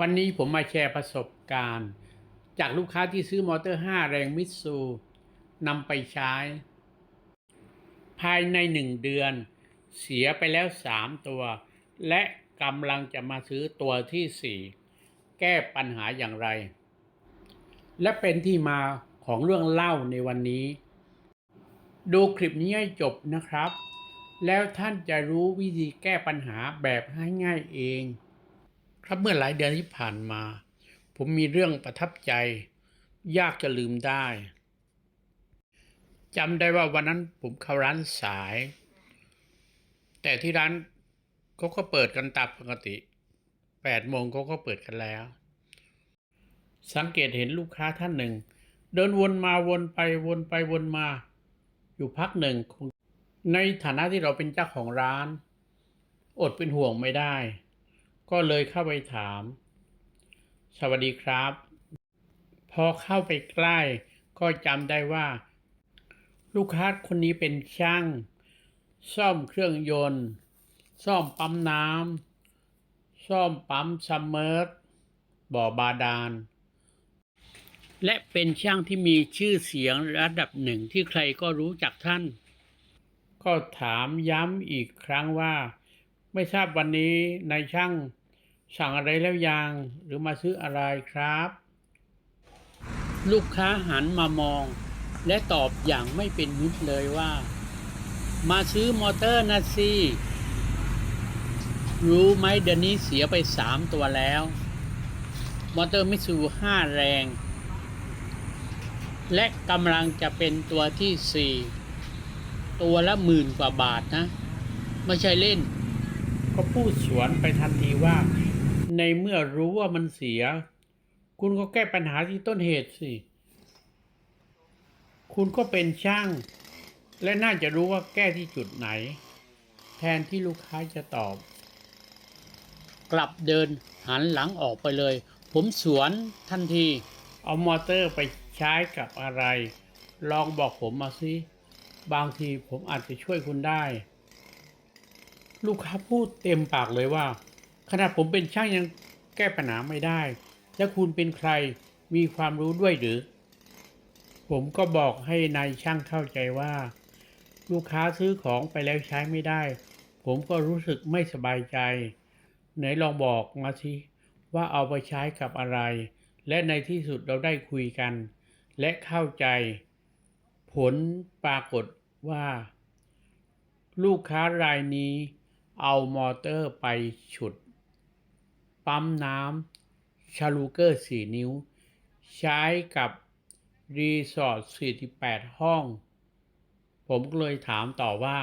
วันนี้ผมมาแชร์ประสบการณ์ จากลูกค้าที่ซื้อมอเตอร์ 5 แรงมิตซูนำไปใช้ ภายในหนึ่งเดือน เสียไปแล้ว 3 ตัว และกำลังจะมาซื้อตัวที่ 4 แก้ปัญหาอย่างไร และเป็นที่มาของเรื่องเล่าในวันนี้ ดูคลิปนี้ให้จบนะครับ แล้วท่านจะรู้วิธีแก้ปัญหาแบบง่ายๆเอง ครับเมื่อหลายเดือนที่ผ่านมา ผมมีเรื่องประทับใจ ยากจะลืมได้จำได้ว่าวันนั้นผมเข้าร้านสาย แต่ที่ร้านเขาก็เปิดกันตามปกติแปดโมงเขาก็เปิดกันแล้ว สังเกตเห็นลูกค้าท่านหนึ่ง เดินวนมาวนไปวนไปวนมา อยู่พักหนึ่งคงในฐานะที่เราเป็นเจ้าของร้าน อดเป็นห่วงไม่ได้ ก็เลยเข้าไปถาม สวัสดีครับ พอเข้าไปใกล้ ก็จำได้ว่า ลูกค้าคนนี้เป็นช่าง ซ่อมเครื่องยนต์ ซ่อมปั๊มน้ำซ่อมปั๊มซัมเมอร์บ่อบาดาล และเป็นช่างที่มีชื่อเสียงระดับหนึ่งที่ใครก็รู้จักท่าน ก็ถามย้ำอีกครั้งว่า ไม่ทราบวันนี้นายช่าง สั่งอะไรแล้วยังหรือมาซื้ออะไรครับ ลูกค้าหันมามอง และตอบอย่างไม่เป็นมิตรเลยว่า มาซื้อมอเตอร์นะสิรู้ไหมเดือนนี้เสียไปสามตัวแล้ว มอเตอร์มิตซูห้าแรง และกำลังจะเป็นตัวที่สี่ตัวละหมื่นกว่าบาทนะ ไม่ใช่เล่น ก็พูดสวนไปทันทีว่า ในเมื่อรู้ว่ามันเสีย คุณก็แก้ปัญหาที่ต้นเหตุสิ คุณก็เป็นช่าง และน่าจะรู้ว่าแก้ที่จุดไหน แทนที่ลูกค้าจะตอบ กลับเดินหันหลังออกไปเลย ผมสวนทันที เอามอเตอร์ไปใช้กับอะไร ลองบอกผมมาสิ บางทีผมอาจจะช่วยคุณได้ ลูกค้าพูดเต็มปากเลยว่า ขนาดผมเป็นช่างยังแก้ปัญหาไม่ได้ แล้วคุณเป็นใครมีความรู้ด้วยหรือ ผมก็บอกให้นายช่างเข้าใจว่า ลูกค้าซื้อของไปแล้วใช้ไม่ได้ ผมก็รู้สึกไม่สบายใจ ไหนลองบอกมาสิว่าเอาไปใช้กับอะไร และในที่สุดเราได้คุยกัน และเข้าใจ ผลปรากฏว่า ลูกค้ารายนี้เอามอเตอร์ไปฉุด ปั๊มน้ำชาลูเกอร์ 4 นิ้ว ใช้กับรีสอร์ท 48 ห้อง ผมก็เลยถามต่อว่า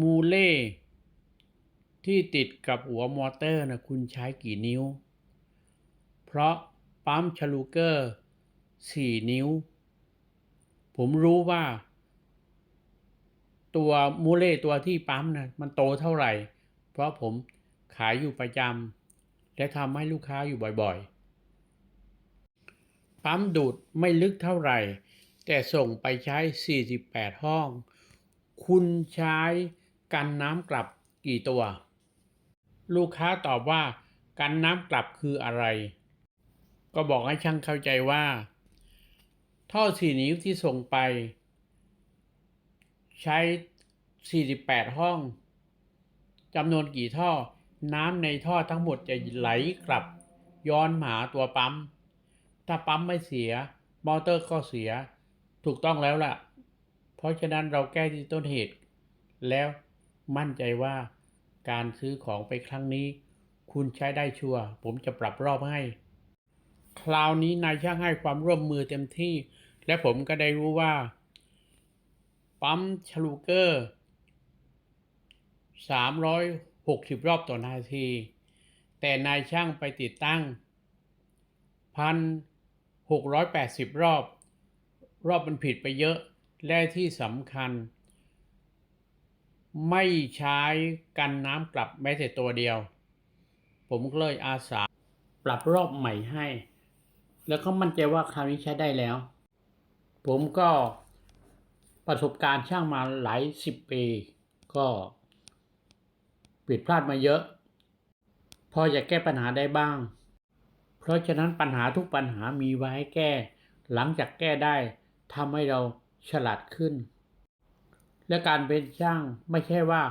มูเล่ที่ติดกับหัวมอเตอร์นะคุณใช้กี่นิ้ว เพราะปั๊มชาลูเกอร์ 4 นิ้ว ผมรู้ว่า ตัวมูเล่ตัวที่ปั๊มนะมันโตเท่าไหร่ เพราะผม ขายอยู่ประจำและทำให้ลูกค้าอยู่บ่อยๆ ปั๊มดูดไม่ลึกเท่าไหร่ แต่ส่งไปใช้ 48 ห้อง คุณใช้กันน้ำกลับกี่ตัว ลูกค้าตอบว่ากันน้ำกลับคืออะไร ก็บอกให้ช่างเข้าใจว่า ท่อสี่นิ้วที่ส่งไป ใช้ 48 ห้องจำนวนกี่ท่อ น้ำในท่อทั้งหมดจะไหลกลับ ย้อนมาหาตัวปั๊ม ถ้าปั๊มไม่เสีย มอเตอร์ก็เสีย ถูกต้องแล้วล่ะ เพราะฉะนั้นเราแก้ที่ต้นเหตุ แล้วมั่นใจว่าการซื้อของไปครั้งนี้ คุณใช้ได้ชัวร์ผมจะปรับรอบให้ คราวนี้นายช่างให้ความร่วมมือเต็มที่ และผมก็ได้รู้ว่า ปั๊มชลูเกอร์ 60 รอบต่อนาที แต่นายช่างไปติดตั้ง 1,680 รอบ รอบมันผิดไปเยอะ และที่สำคัญ ไม่ใช้กันน้ำกลับแม้แต่ตัวเดียว ผมก็เลยอาสาปรับรอบใหม่ให้ แล้วก็มั่นใจว่าคราวนี้ใช้ได้แล้ว ผมก็ประสบการณ์ช่างมาหลายสิบปีก็ ผิดพลาดมาเยอะ พอจะแก้ปัญหาได้บ้าง เพราะฉะนั้นปัญหาทุกปัญหามีไว้ให้แก้ หลังจากแก้ได้ทำให้เราฉลาดขึ้น และการเป็นช่างไม่ใช่ว่า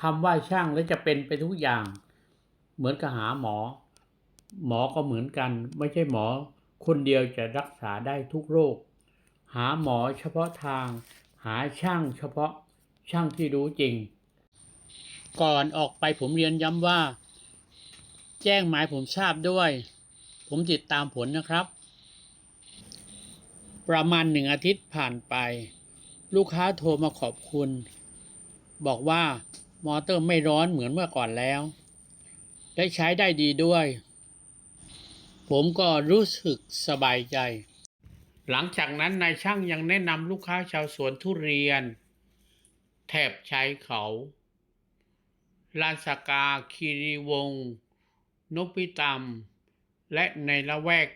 คำว่าช่างแล้วจะเป็นไปทุกอย่าง เหมือนกับหาหมอ หมอก็เหมือนกัน ไม่ใช่หมอ คนเดียวจะรักษาได้ทุกโรค หาหมอเฉพาะทาง หาช่างเฉพาะช่างที่รู้จริง ก่อนออกไปผมเรียนย้ำว่า แจ้งหมายผมทราบด้วย ผมติดตามผลนะครับ ประมาณหนึ่งอาทิตย์ผ่านไป ลูกค้าโทรมาขอบคุณ บอกว่ามอเตอร์ไม่ร้อนเหมือนเมื่อก่อนแล้วและใช้ได้ดีด้วย ผมก็รู้สึกสบายใจ หลังจากนั้นนายช่างยังแนะนำลูกค้าชาวสวนทุเรียน แถบชายเขา ลานสกาคีรีวงศ์นพิตามและในละแวก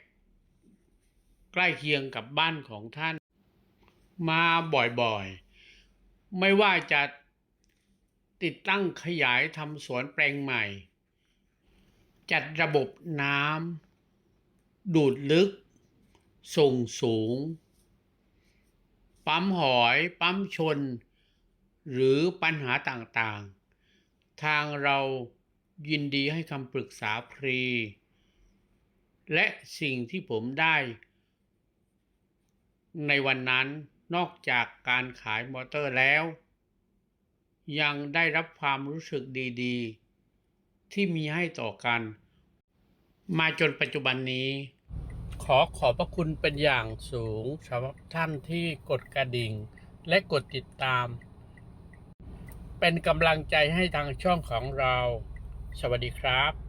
ใกล้เคียงกับบ้านของท่าน มาบ่อยๆ ไม่ว่าจะติดตั้งขยายทำสวนแปลงใหม่ จัดระบบน้ำดูดลึก ส่งสูง ปั๊มหอย ปั๊มชน หรือปัญหาต่างๆ ทางเรายินดีให้คำปรึกษาฟรี และสิ่งที่ผมได้ ในวันนั้นนอกจากการขายมอเตอร์แล้ว ยังได้รับความรู้สึกดีๆ ที่มีให้ต่อกัน มาจนปัจจุบันนี้ ขอขอบพระคุณเป็นอย่างสูงสำหรับท่านที่กดกระดิ่ง และกดติดตาม เป็นกำลังใจให้ทางช่องของเรา สวัสดีครับ